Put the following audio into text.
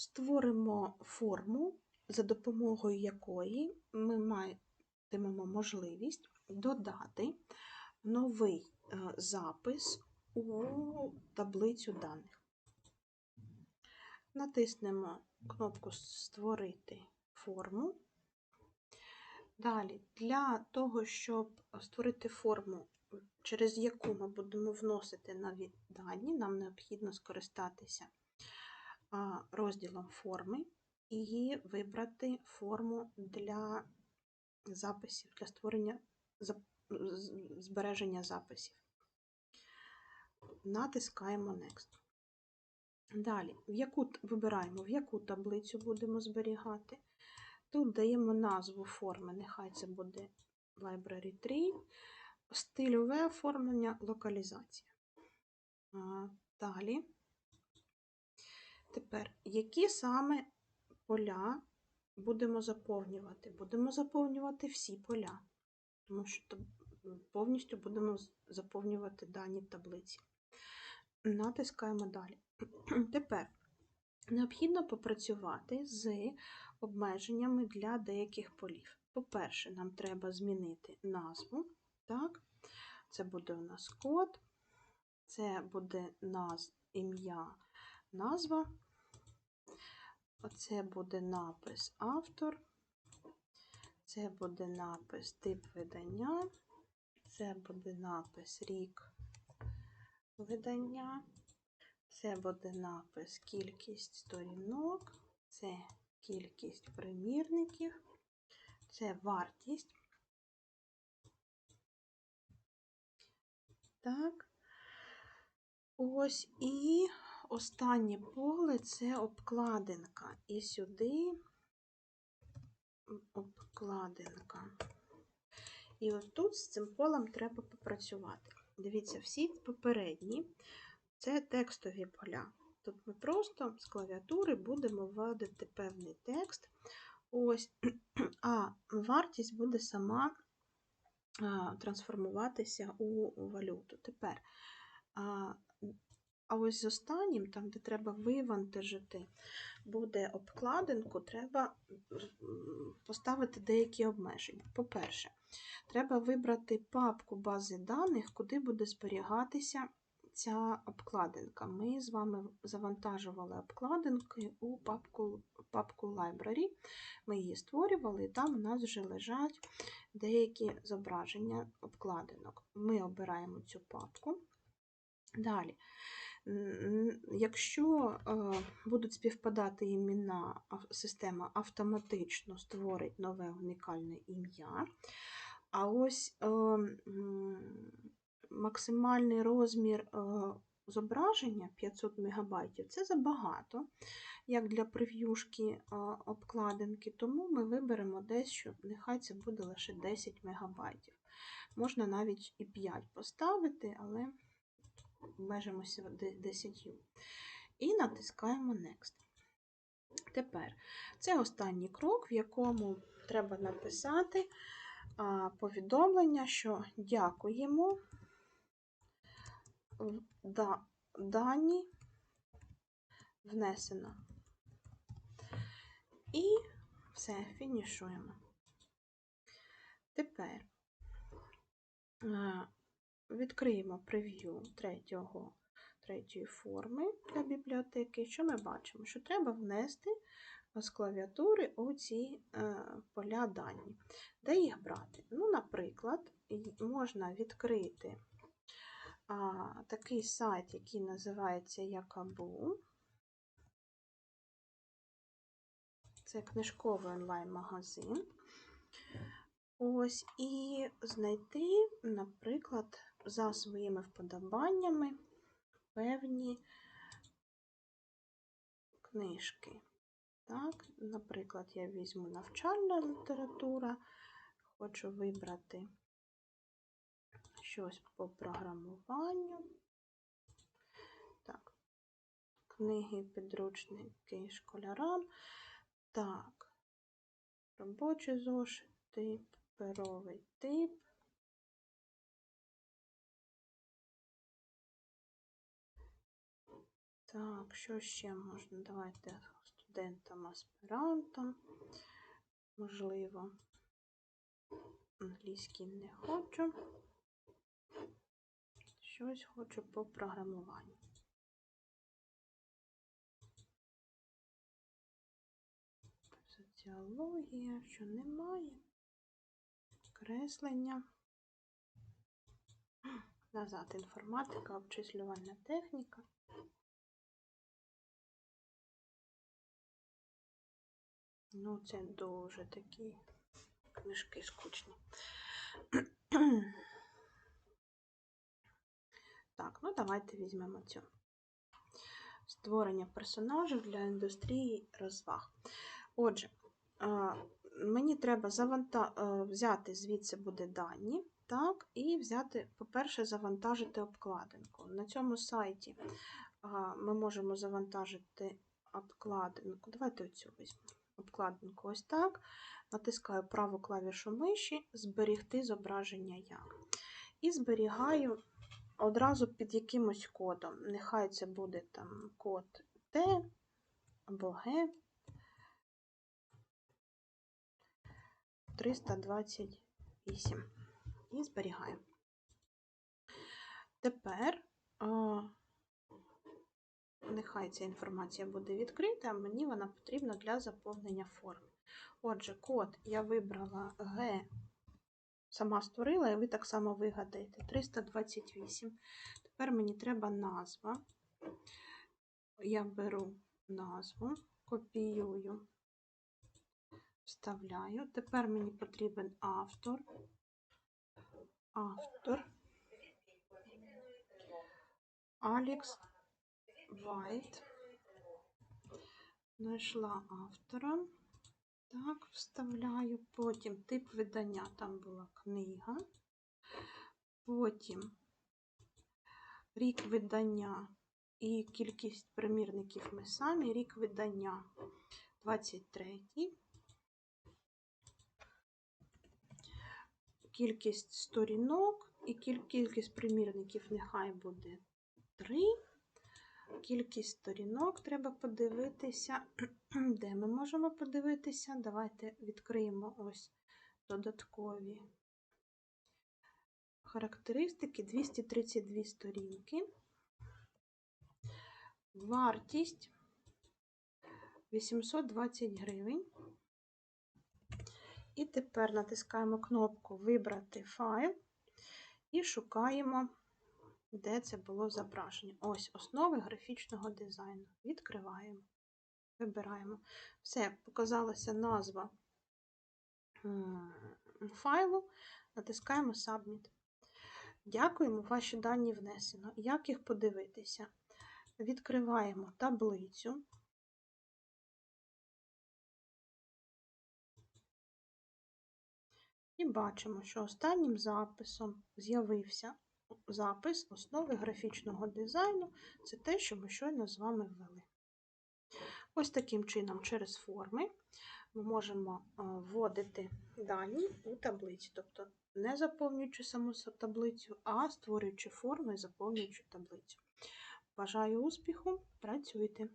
Створимо форму, за допомогою якої ми матимемо можливість додати новий е, запис у таблицю даних. Натиснемо кнопку Створити форму. Далі, для того, щоб створити форму, через яку ми будемо вносити нові дані, нам необхідно скористатися розділом форми і вибрати форму для записів, для створення збереження записів. Натискаємо Next. Далі, в яку, вибираємо, в яку таблицю будемо зберігати. Тут даємо назву форми, нехай це буде Library Tree, стильове оформлення, локалізація. Далі. Тепер, які саме поля будемо заповнювати? Будемо заповнювати всі поля, тому що повністю будемо заповнювати дані таблиці. Натискаємо далі. Тепер необхідно попрацювати з обмеженнями для деяких полів. По-перше, нам треба змінити назву. Так? Це буде у нас код, це буде наз... ім'я, назва. Оце буде напис автор, це буде напис тип видання, це буде напис рік видання, це буде напис кількість сторінок, це кількість примірників, це вартість. Так. Ось і останнє поле це обкладинка. І сюди обкладинка. І от тут з цим полем треба попрацювати. Дивіться, всі попередні це текстові поля. Тут ми просто з клавіатури будемо вводити певний текст. Ось, а вартість буде сама трансформуватися у валюту. Тепер, ось з останнім, там, де треба вивантажити, буде обкладинку, треба поставити деякі обмеження. По-перше, треба вибрати папку бази даних, куди буде зберігатися ця обкладинка. Ми з вами завантажували обкладинки у папку, папку Library. Ми її створювали, і там у нас вже лежать деякі зображення обкладинок. Ми обираємо цю папку. Далі. Якщо е, будуть співпадати імена, система автоматично створить нове унікальне ім'я. А ось е, максимальний розмір е, зображення 500 МБ це забагато, як для прев'юшки обкладинки, тому ми виберемо десь, що нехай це буде лише 10 МБ. Можна навіть і 5 поставити, але обмежимося 10. І натискаємо Next. Тепер це останній крок, в якому треба написати повідомлення, що дякуємо. дані внесено. І все, фінішуємо. Тепер відкриємо прев'ю третього, третьої форми для бібліотеки. Що ми бачимо? Що треба внести з клавіатури оці е, поля дані. Де їх брати? Ну, наприклад, можна відкрити а, такий сайт, який називається Якабу. Це книжковий онлайн-магазин. Ось, і знайти, наприклад, за своїми вподобаннями певні книжки. Так, наприклад, я візьму навчальна література, хочу вибрати щось по програмуванню. Так, книги, підручники школярам. Так, робочі зошити, паперовий тип. Так, що ще можна? Давайте студентом-аспірантом. Можливо, англійський не хочу. Щось хочу по програмуванню. Соціологія, що немає. Креслення. Назад інформатика, обчислювальна техніка. Ну, це дуже такі книжки скучні. Так, ну давайте візьмемо цю. Створення персонажів для індустрії розваг. Отже, мені треба заванта... взяти звідси буде дані, так, і взяти, по-перше, завантажити обкладинку. На цьому сайті ми можемо завантажити обкладинку. Давайте оцю візьмемо. Обкладинку ось так. Натискаю праву клавішу миші, зберігти зображення як. І зберігаю одразу під якимось кодом. Нехай це буде там код Т або Г. 328 і зберігаю. Тепер нехай ця інформація буде відкрита, мені вона потрібна для заповнення форми. Отже, код я вибрала Г, сама створила, і ви так само вигадаєте 328. Тепер мені треба назва. Я беру назву, копіюю вставляю. Тепер мені потрібен автор. Автор. Алекс Вайт. Знайшла автора. Так, вставляю. Потім тип видання, там була книга. Потім рік видання і кількість примірників ми самі, рік видання 23 кількість сторінок і кількість примірників нехай буде 3. Кількість сторінок треба подивитися. Де ми можемо подивитися? Давайте відкриємо ось додаткові характеристики 232 сторінки. Вартість 820 гривень. І тепер натискаємо кнопку Вибрати файл і шукаємо, де це було зображення. Ось основи графічного дизайну. Відкриваємо, вибираємо. Все, показалася назва файлу, натискаємо Submit. Дякуємо, ваші дані внесено. Як їх подивитися? Відкриваємо таблицю. І бачимо, що останнім записом з'явився запис основи графічного дизайну це те, що ми щойно з вами ввели. Ось таким чином, через форми ми можемо вводити дані у таблиці, тобто не заповнюючи саму таблицю, а створюючи форми і заповнюючи таблицю. Бажаю успіху! Працюйте!